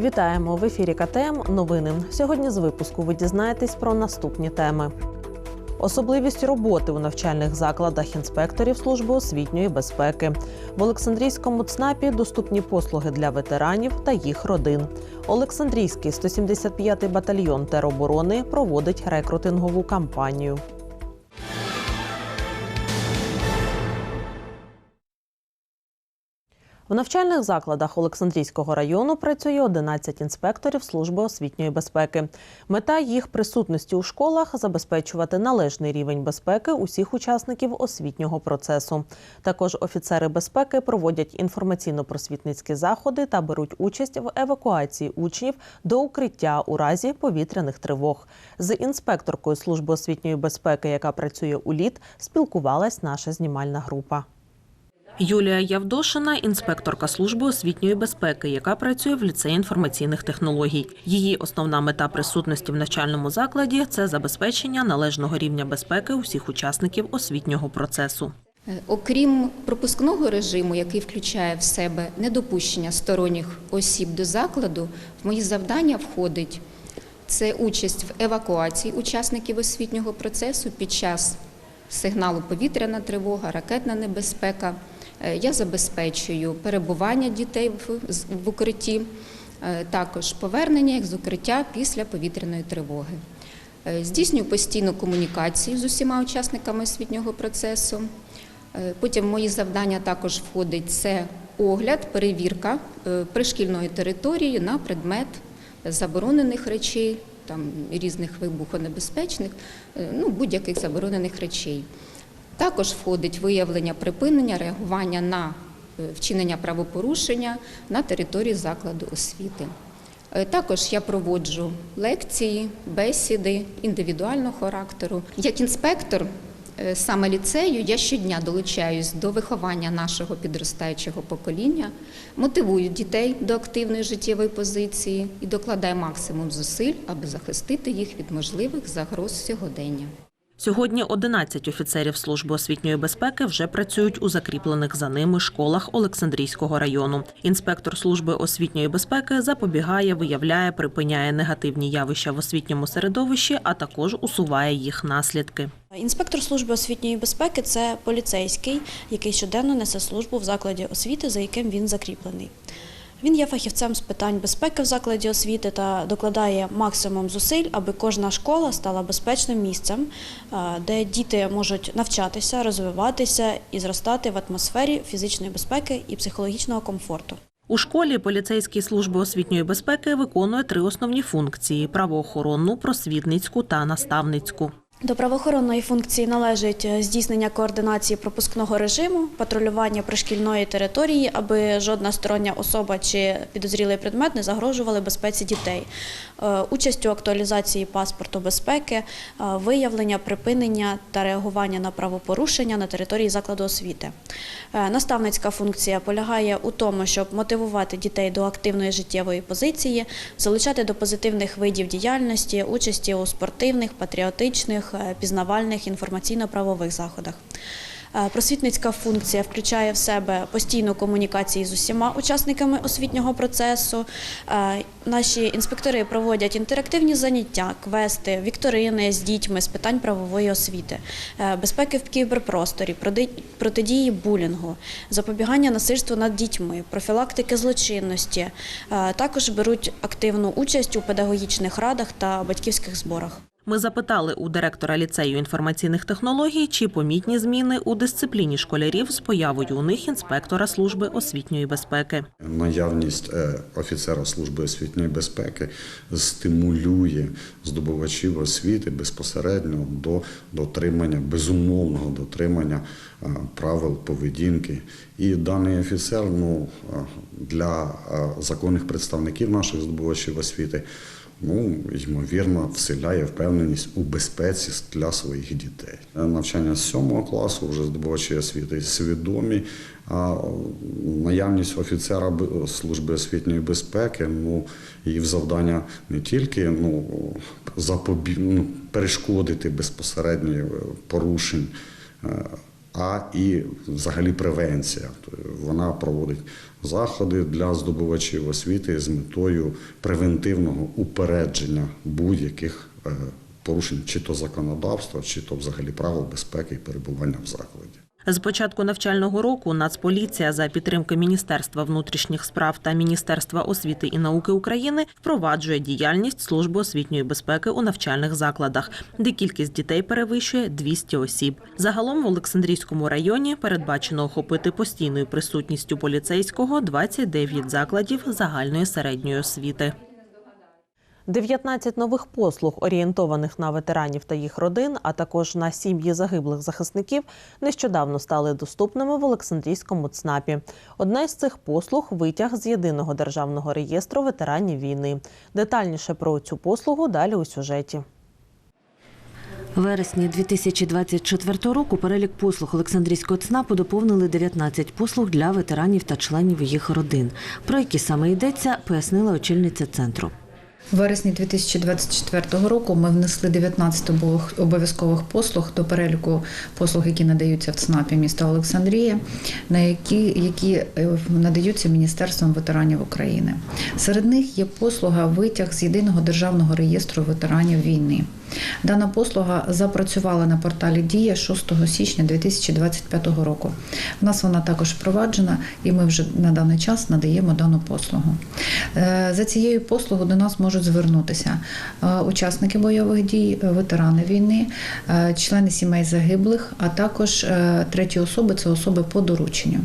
Вітаємо в ефірі КТМ. Новини. Сьогодні з випуску ви дізнаєтесь про наступні теми. Особливість роботи у навчальних закладах інспекторів служби освітньої безпеки в Олександрійському ЦНАПі доступні послуги для ветеранів та їх родин. Олександрійський 175-й батальйон тероборони проводить рекрутингову кампанію. В навчальних закладах Олександрійського району працює 11 інспекторів служби освітньої безпеки. Мета їх присутності у школах забезпечувати належний рівень безпеки усіх учасників освітнього процесу. Також офіцери безпеки проводять інформаційно-просвітницькі заходи та беруть участь в евакуації учнів до укриття у разі повітряних тривог. З інспекторкою служби освітньої безпеки, яка працює у літ, спілкувалась наша знімальна група. Юлія Явдошина, інспекторка служби освітньої безпеки, яка працює в ліцеї інформаційних технологій. Її основна мета присутності в навчальному закладі це забезпечення належного рівня безпеки усіх учасників освітнього процесу. Е, Окрім пропускного режиму, який включає в себе недопущення сторонніх осіб до закладу, в мої завдання входить це участь в евакуації учасників освітнього процесу під час сигналу повітряна тривога, ракетна небезпека. Е, Я забезпечую перебування дітей в, укритті, е, також повернення їх з укриття після повітряної тривоги. Е, Здійснюю постійну комунікацію з усіма учасниками освітнього процесу. Потім в мої завдання також входить це огляд, перевірка пришкільної території на предмет заборонених речей, там різних вибухонебезпечних, ну будь-яких заборонених речей. Також входить виявлення припинення, реагування на е, вчинення правопорушення на території закладу освіти. Е, Також я проводжу лекції, бесіди індивідуального характеру. Як інспектор е, саме ліцею я щодня долучаюсь до виховання нашого підростаючого покоління, мотивую дітей до активної життєвої позиції і докладаю максимум зусиль, аби захистити їх від можливих загроз сьогодення. Сьогодні 11 офіцерів служби освітньої безпеки вже працюють у закріплених за ними школах Олександрійського району. Інспектор служби освітньої безпеки запобігає, виявляє, припиняє негативні явища в освітньому середовищі, а також усуває їх наслідки. Інспектор служби освітньої безпеки це поліцейський, який щоденно несе службу в закладі освіти, за яким він закріплений. Він є фахівцем з питань безпеки в закладі освіти та докладає максимум зусиль, аби кожна школа стала безпечним місцем, е, де діти можуть навчатися, розвиватися і зростати в атмосфері фізичної безпеки і психологічного комфорту. У школі поліцейські служби освітньої безпеки виконує три основні функції: правоохоронну, просвітницьку та наставницьку. До правоохоронної функції належить е, здійснення координації пропускного режиму, патрулювання пришкільної території, аби жодна стороння особа чи підозрілий предмет не загрожували безпеці дітей, Е, участь у актуалізації паспорту безпеки, е, виявлення, припинення та реагування на правопорушення на території закладу освіти. Наставницька функція полягає у тому, щоб мотивувати дітей до активної життєвої позиції, залучати до позитивних видів діяльності, участі у спортивних, патріотичних, е, пізнавальних, інформаційно-правових заходах. Е, Просвітницька функція включає в себе постійну комунікацію з усіма учасниками освітнього процесу. Е, Наші інспектори проводять інтерактивні заняття, квести, вікторини з дітьми з питань правової освіти, безпеки в кіберпросторі, протидії булінгу, запобігання насильству над дітьми, профілактики злочинності. Також беруть активну участь у педагогічних радах та батьківських зборах. Ми запитали у директора ліцею інформаційних технологій, чи помітні зміни у дисципліні школярів з появою у них інспектора служби освітньої безпеки. Наявність е, офіцера служби освітньої безпеки стимулює здобувачів освіти безпосередньо до дотримання, безумовного дотримання е, правил поведінки. І даний офіцер ну, е, для законних представників наших здобувачів освіти ну, ймовірно, вселяє впевненість у безпеці для своїх дітей. Навчання з сьомого класу вже здобувачі освіти свідомі. А наявність офіцера служби освітньої безпеки, ну її завдання не тільки ну, запобі... ну, перешкодити безпосередньо е, порушень, е, а і взагалі превенція. Вона проводить заходи для здобувачів освіти з метою превентивного упередження будь-яких е, порушень чи то законодавства, чи то взагалі правил безпеки і перебування в закладі. З початку навчального року Нацполіція за підтримки Міністерства внутрішніх справ та Міністерства освіти і науки України впроваджує діяльність служби освітньої безпеки у навчальних закладах, де кількість дітей перевищує 200 осіб. Загалом в Олександрійському районі передбачено охопити постійною присутністю поліцейського 29 закладів загальної середньої освіти. 19 нових послуг, орієнтованих на ветеранів та їх родин, а також на сім'ї загиблих захисників, нещодавно стали доступними в Олександрійському ЦНАПі. Одна із цих послуг витяг з єдиного державного реєстру ветеранів війни. Детальніше про цю послугу далі у сюжеті. Вересні 2024 року перелік послуг Олександрійського ЦНАПу доповнили 19 послуг для ветеранів та членів їх родин. Про які саме йдеться, пояснила очільниця центру. У вересні 2024 року ми внесли 19 обов- обов'язкових послуг до переліку послуг, які надаються в ЦНАПі міста Олександрія, на які, які е, надаються Міністерством ветеранів України. Серед них є послуга витяг з єдиного державного реєстру ветеранів війни. Дана послуга запрацювала на порталі Дія 6 січня 2025 року. В нас вона також впроваджена, і ми вже на даний час надаємо дану послугу. Е, За цією послугою до нас можуть звернутися е, учасники бойових дій, ветерани війни, е, члени сімей загиблих, а також треті особи це особи по дорученню.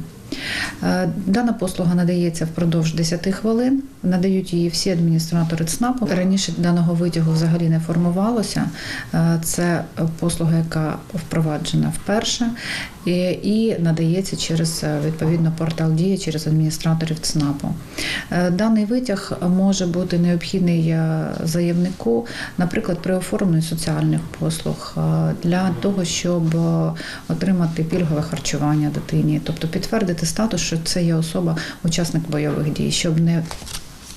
Е, Дана послуга надається впродовж 10 хвилин. Надають її всі адміністратори ЦНАПу. Раніше даного витягу взагалі не формувалося. Е, Це послуга, яка впроваджена вперше і, надається через е, відповідно портал Дія через адміністраторів ЦНАПу. Е, Даний витяг може бути необхідний е, заявнику, наприклад, при оформленні соціальних послуг для того, щоб отримати пільгове харчування дитині, тобто підтвердити статус, що це є особа, учасник бойових дій, щоб не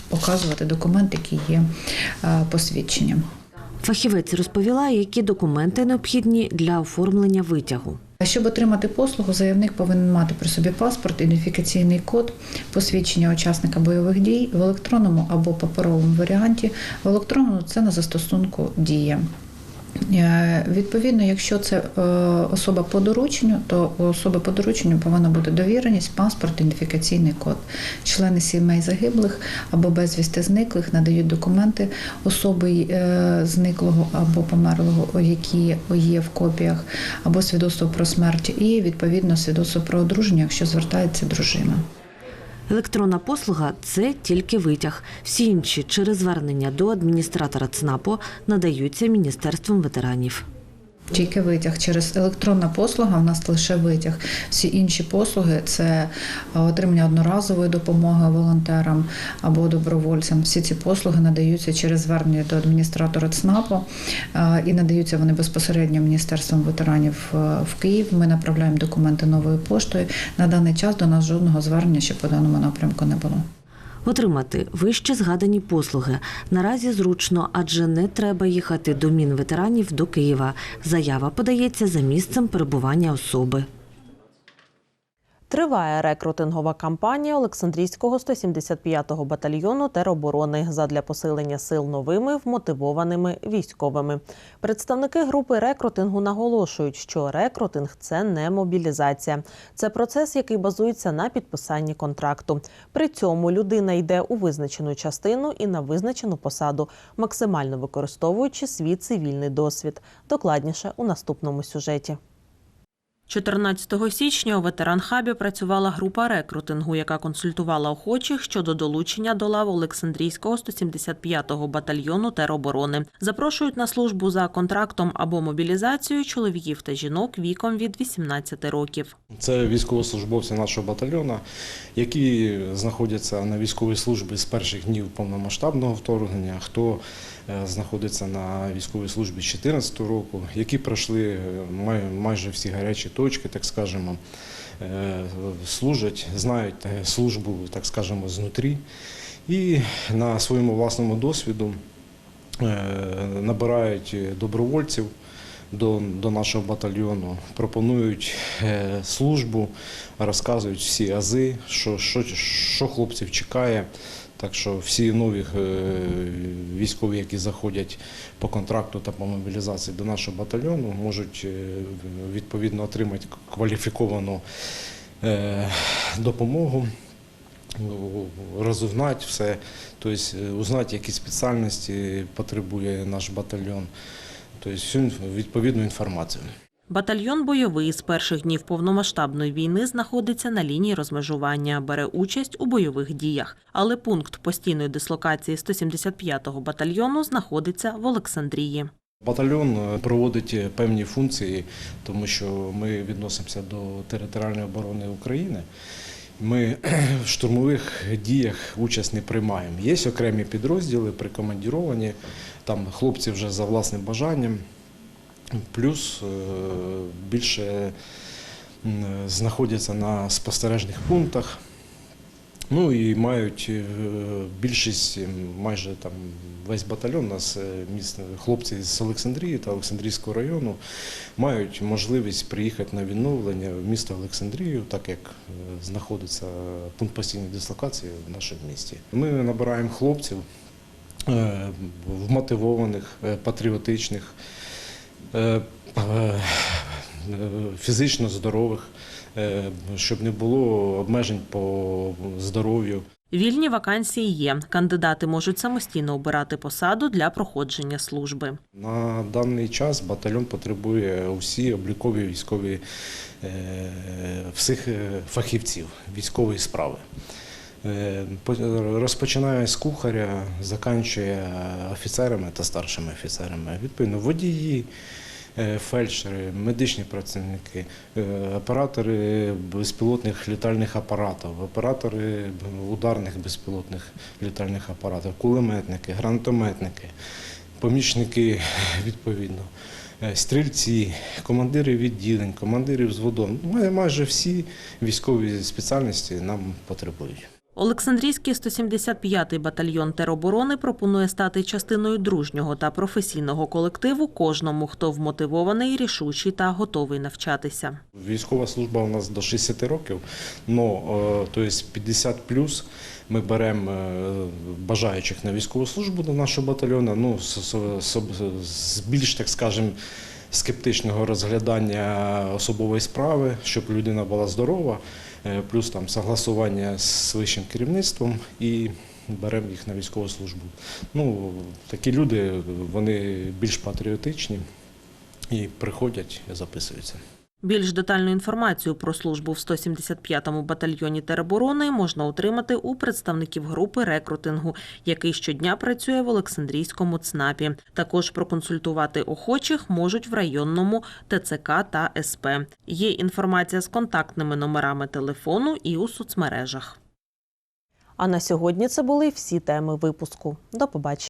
показувати документ, який є посвідченням. Фахівець розповіла, які документи необхідні для оформлення витягу. Щоб отримати послугу, заявник повинен мати при собі паспорт, ідентифікаційний код, посвідчення учасника бойових дій в електронному або паперовому варіанті. В електронному це на застосунку дія. Е, Відповідно, якщо це е, особа по дорученню, то у особи по дорученню повинна бути довіреність, паспорт, ідентифікаційний код. Члени сімей загиблих або безвісти зниклих надають документи особи е, зниклого або померлого, які є в копіях, або свідоцтво про смерть, і відповідно свідоцтво про одруження, якщо звертається дружина. Електронна послуга це тільки витяг. Всі інші через звернення до адміністратора ЦНАПу надаються Міністерством ветеранів. Тільки витяг через електронна послуга. У нас лише витяг. Всі інші послуги це е, отримання одноразової допомоги волонтерам або добровольцям. Всі ці послуги надаються через звернення до адміністратора ЦНАПу е, і надаються вони безпосередньо Міністерством ветеранів е, в Київ. Ми направляємо документи новою поштою. На даний час до нас жодного звернення ще по даному напрямку не було. Отримати вище згадані послуги наразі зручно, адже не треба їхати до Мінветеранів до Києва. Заява подається за місцем перебування особи. Триває рекрутингова кампанія Олександрійського 175-го батальйону тероборони задля посилення сил новими вмотивованими військовими. Представники групи рекрутингу наголошують, що рекрутинг це не мобілізація. Це процес, який базується на підписанні контракту. При цьому людина йде у визначену частину і на визначену посаду, максимально використовуючи свій цивільний досвід. Докладніше у наступному сюжеті. 14 січня у ветеран-хабі працювала група рекрутингу, яка консультувала охочих щодо долучення до лав Олександрійського 175-го батальйону тероборони. Запрошують на службу за контрактом або мобілізацією чоловіків та жінок віком від 18 років. Це військовослужбовці нашого батальйону, які знаходяться на військовій службі з перших днів повномасштабного вторгнення, хто е, знаходиться на військовій службі з 2014 року, які пройшли е, май- майже всі гарячі точки, так скажемо, е, служать, знають е, службу, так скажемо, знутрі. І на своєму власному досвіду е, набирають добровольців до, до нашого батальйону, пропонують службу, розказують всі ази, що, що, що хлопців чекає. Так що всі нові е, військові, які заходять по контракту та по мобілізації до нашого батальйону, можуть е, відповідно отримати кваліфіковану е, допомогу, розузнати все, тобто узнати, які спеціальності потребує наш батальйон, тобто всю відповідну інформацію. Батальйон бойовий з перших днів повномасштабної війни знаходиться на лінії розмежування, бере участь у бойових діях. Але пункт постійної дислокації 175-го батальйону знаходиться в Олександрії. Батальйон е, проводить е, певні функції, тому що ми відносимося до територіальної оборони України. Ми в штурмових діях участь не приймаємо. Є окремі підрозділи, прикомандіровані, там хлопці вже за власним бажанням, плюс е, більше знаходяться на спостережних пунктах. Ну і мають е, більшість, майже там весь батальйон, у нас міст, хлопці з Олександрії та Олександрійського району мають можливість приїхати на відновлення в місто Олександрію, так як е, знаходиться пункт постійної дислокації в нашому місті. Ми набираємо хлопців е, вмотивованих, е, патріотичних, фізично здорових, е, щоб не було обмежень по здоров'ю. Вільні вакансії є. Кандидати можуть самостійно обирати посаду для проходження служби. На даний час батальйон потребує усі облікові військові е, всіх е, фахівців військової справи. Е, Розпочинає з кухаря, заканчує офіцерами та старшими офіцерами. Відповідно, водії, е, фельдшери, медичні працівники, е, оператори безпілотних літальних апаратів, оператори ударних безпілотних літальних апаратів, кулеметники, гранатометники помічники відповідно, стрільці, командири відділень, командири взводом. Май- Майже всі військові спеціальності нам потребують. Олександрійський 175-й батальйон тероборони пропонує стати частиною дружнього та професійного колективу кожному, хто вмотивований, рішучий та готовий навчатися. Військова служба у нас до 60 років, то есть 50 плюс ми беремо е, бажаючих на військову службу до нашого батальйону, ну, з, більш, так скажемо, скептичного розглядання особової справи, щоб людина була здорова, плюс там согласування з вищим керівництвом і беремо їх на військову службу. Ну, такі люди, вони більш патріотичні і приходять, записуються. Більш детальну інформацію про службу в 175-му батальйоні тероборони можна отримати у представників групи рекрутингу, який щодня працює в Олександрійському ЦНАПі. Також проконсультувати охочих можуть в районному ТЦК та СП. Є інформація з контактними номерами телефону і у соцмережах. А на сьогодні це були всі теми випуску. До побачення.